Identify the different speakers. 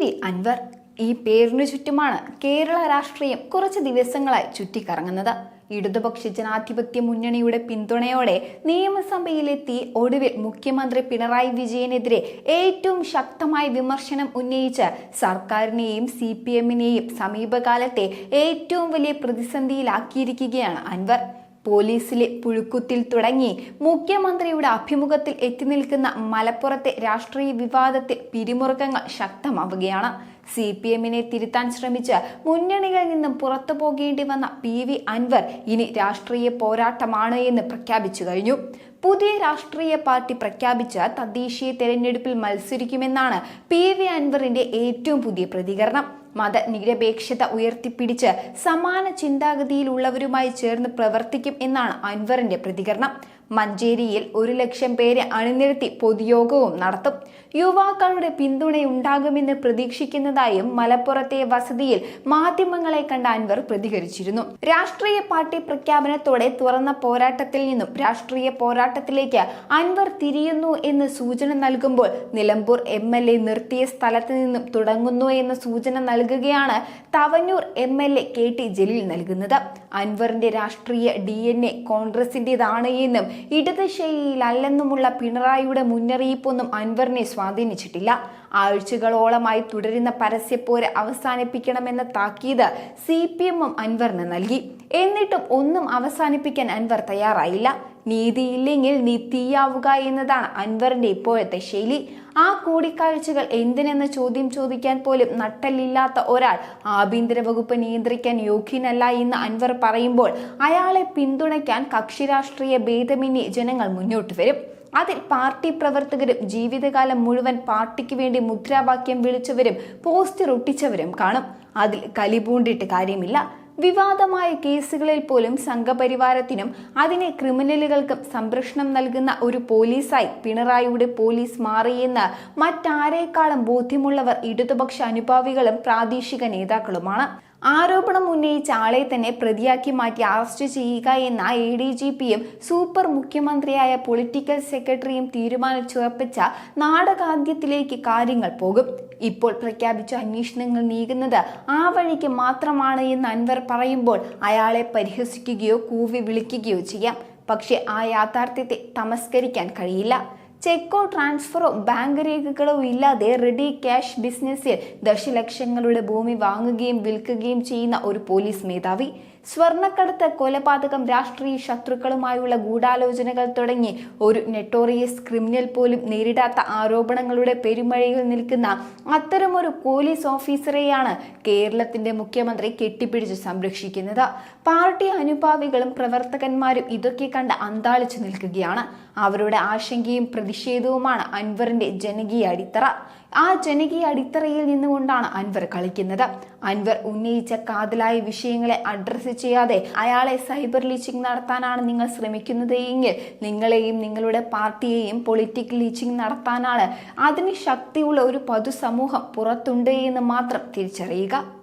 Speaker 1: V Anwar ഈ പേരിനു ചുറ്റുമാണ് കേരള രാഷ്ട്രീയം കുറച്ച് ദിവസങ്ങളായി ചുറ്റിക്കറങ്ങുന്നത്. ഇടതുപക്ഷ ജനാധിപത്യ മുന്നണിയുടെ പിന്തുണയോടെ നിയമസഭയിലെത്തി ഒടുവിൽ മുഖ്യമന്ത്രി പിണറായി വിജയനെതിരെ ഏറ്റവും ശക്തമായ വിമർശനം ഉന്നയിച്ച് സർക്കാരിനെയും സി പി എമ്മിനെയും സമീപകാലത്തെ ഏറ്റവും വലിയ പ്രതിസന്ധിയിലാക്കിയിരിക്കുകയാണ് അൻവർ. പോലീസിലെ പുഴുക്കുത്തിൽ തുടങ്ങി മുഖ്യമന്ത്രിയുടെ അഭിമുഖത്തിൽ എത്തി നിൽക്കുന്ന മലപ്പുറത്തെ രാഷ്ട്രീയ വിവാദത്തിൽ പിരിമുറുക്കങ്ങൾ ശക്തമാവുകയാണ്. സി പി എമ്മിനെ തിരുത്താൻ ശ്രമിച്ച് മുന്നണികളിൽ നിന്നും പുറത്തു പോകേണ്ടി വന്ന പി വി അൻവർ ഇനി രാഷ്ട്രീയ പോരാട്ടമാണ് എന്ന് പ്രഖ്യാപിച്ചു കഴിഞ്ഞു. പുതിയ രാഷ്ട്രീയ പാർട്ടി പ്രഖ്യാപിച്ച തദ്ദേശീയ തെരഞ്ഞെടുപ്പിൽ മത്സരിക്കുമെന്നാണ് പി വി അൻവറിന്റെ ഏറ്റവും പുതിയ പ്രതികരണം. മതനിരപേക്ഷത ഉയർത്തിപ്പിടിച്ച് സമാന ചിന്താഗതിയിലുള്ളവരുമായി ചേർന്ന് പ്രവർത്തിക്കും എന്നാണ് അൻവറിന്റെ പ്രതികരണം. മഞ്ചേരിയിൽ ഒരു ലക്ഷം പേരെ അണിനിരത്തി പൊതുയോഗവും നടത്തും. യുവാക്കളുടെ പിന്തുണയുണ്ടാകുമെന്ന് പ്രതീക്ഷിക്കുന്നതായും മലപ്പുറത്തെ വസതിയിൽ മാധ്യമങ്ങളെ കണ്ട അൻവർ പ്രതികരിച്ചിരുന്നു. രാഷ്ട്രീയ പാർട്ടി പ്രഖ്യാപനത്തോടെ തുറന്ന പോരാട്ടത്തിൽ നിന്നും രാഷ്ട്രീയ പോരാട്ടത്തിലേക്ക് അൻവർ തിരിയുന്നു എന്ന് സൂചന നൽകുമ്പോൾ നിലമ്പൂർ എം എൽ എ നിർത്തിയ സ്ഥലത്ത് നിന്നും തുടങ്ങുന്നു എന്ന സൂചന നൽകുകയാണ് Thavanur M L A K T Jaleel നൽകുന്നത്. അൻവറിന്റെ രാഷ്ട്രീയ ഡി എൻ എ കോൺഗ്രസിന്റേതാണ് എന്നും ഇടത് ശൈലിയിലല്ലെന്നുമുള്ള പിണറായിയുടെ മുന്നറിയിപ്പൊന്നും അൻവറിനെ സ്വാധീനിച്ചിട്ടില്ല. ആഴ്ചകളോളമായി തുടരുന്ന പരസ്യപ്പോര് അവസാനിപ്പിക്കണമെന്ന താക്കീത് സി പി എമ്മും അൻവറിന് നൽകി. എന്നിട്ടും ഒന്നും അവസാനിപ്പിക്കാൻ അൻവർ തയ്യാറായില്ല. നീതിയില്ലെങ്കിൽ നീ തീയാവുക എന്നതാണ് അൻവറിന്റെ ഇപ്പോഴത്തെ ശൈലി. ആ കൂടിക്കാഴ്ചകൾ എന്തിനെന്ന് ചോദ്യം ചോദിക്കാൻ പോലും നട്ടല്ലില്ലാത്ത ഒരാൾ ആഭ്യന്തര വകുപ്പ് നിയന്ത്രിക്കാൻ യോഗ്യനല്ല എന്ന് അൻവർ പറയുമ്പോൾ അയാളെ പിന്തുണയ്ക്കാൻ കക്ഷി രാഷ്ട്രീയ ഭേദമന്യേ ജനങ്ങൾ മുന്നോട്ട് വരും. അതിൽ പാർട്ടി പ്രവർത്തകരും ജീവിതകാലം മുഴുവൻ പാർട്ടിക്ക് വേണ്ടി മുദ്രാവാക്യം വിളിച്ചവരും പോസ്റ്റർ ഒട്ടിച്ചവരും കാണും. അതിൽ കലിപൂണ്ടിട്ട് കാര്യമില്ല. വിവാദമായ കേസുകളിൽ പോലും സംഘപരിവാരത്തിനും അതിനെ ക്രിമിനലുകൾക്കും സംരക്ഷണം നൽകുന്ന ഒരു പോലീസായി പിണറായിയുടെ പോലീസ് മാറിയെന്ന് മറ്റാരേക്കാളും ബോധ്യമുള്ളവർ ഇടതുപക്ഷ അനുഭാവികളും പ്രാദേശിക നേതാക്കളുമാണ്. ആരോപണം ഉന്നയിച്ച ആളെ തന്നെ പ്രതിയാക്കി മാറ്റി അറസ്റ്റ് ചെയ്യുക എന്ന എ ഡി ജി പിയും സൂപ്പർ മുഖ്യമന്ത്രിയായ പൊളിറ്റിക്കൽ സെക്രട്ടറിയും തീരുമാനിച്ചുറപ്പിച്ച നാടകാദ്യത്തിലേക്ക് കാര്യങ്ങൾ പോകും. ഇപ്പോൾ പ്രഖ്യാപിച്ച അന്വേഷണങ്ങൾ നീങ്ങുന്നത് ആ വഴിക്ക് മാത്രമാണ് എന്ന് അൻവർ പറയുമ്പോൾ അയാളെ പരിഹസിക്കുകയോ കൂവി വിളിക്കുകയോ ചെയ്യാം. പക്ഷേ ആ യാഥാർത്ഥ്യത്തെ തമസ്കരിക്കാൻ കഴിയില്ല. ചെക്കോ ട്രാൻസ്ഫറോ ബാങ്ക് രേഖകളോ ഇല്ലാതെ റെഡി ക്യാഷ് ബിസിനസ്സിൽ ദശലക്ഷങ്ങളുടെ ഭൂമി വാങ്ങുകയും വിൽക്കുകയും ചെയ്യുന്ന ഒരു പോലീസ് മേധാവി. സ്വർണക്കടത്ത് കൊലപാതകം രാഷ്ട്രീയ ശത്രുക്കളുമായുള്ള ഗൂഢാലോചനകൾ തുടങ്ങി ഒരു നെട്ടോറിയസ് ക്രിമിനൽ പോലും നേരിടാത്ത ആരോപണങ്ങളുടെ പെരുമഴയിൽ നിൽക്കുന്ന അത്തരമൊരു പോലീസ് ഓഫീസറെയാണ് കേരളത്തിന്റെ മുഖ്യമന്ത്രി കെട്ടിപ്പിടിച്ച് സംരക്ഷിക്കുന്നത്. പാർട്ടി അനുഭാവികളും പ്രവർത്തകന്മാരും ഇതൊക്കെ കണ്ട് അന്താളിച്ചു നിൽക്കുകയാണ്. അവരുടെ ആശങ്കയും പ്രതിഷേധവുമാണ് അൻവറിന്റെ ജനകീയ അടിത്തറ. ആ ജനകീയ അടിത്തറയിൽ നിന്നുകൊണ്ടാണ് അൻവർ കളിക്കുന്നത്. അൻവർ ഉന്നയിച്ച കാതലായ വിഷയങ്ങളെ അഡ്രസ്സ് ചെയ്യാതെ അയാളെ സൈബർ ലീച്ചിങ് നടത്താനാണ് നിങ്ങൾ ശ്രമിക്കുന്നത് എങ്കിൽ നിങ്ങളെയും നിങ്ങളുടെ പാർട്ടിയെയും പൊളിറ്റിക്കൽ ലീച്ചിങ് നടത്താനാണ് അതിന് ശക്തിയുള്ള ഒരു പൊതുസമൂഹം പുറത്തുണ്ട് എന്ന് മാത്രം തിരിച്ചറിയുക.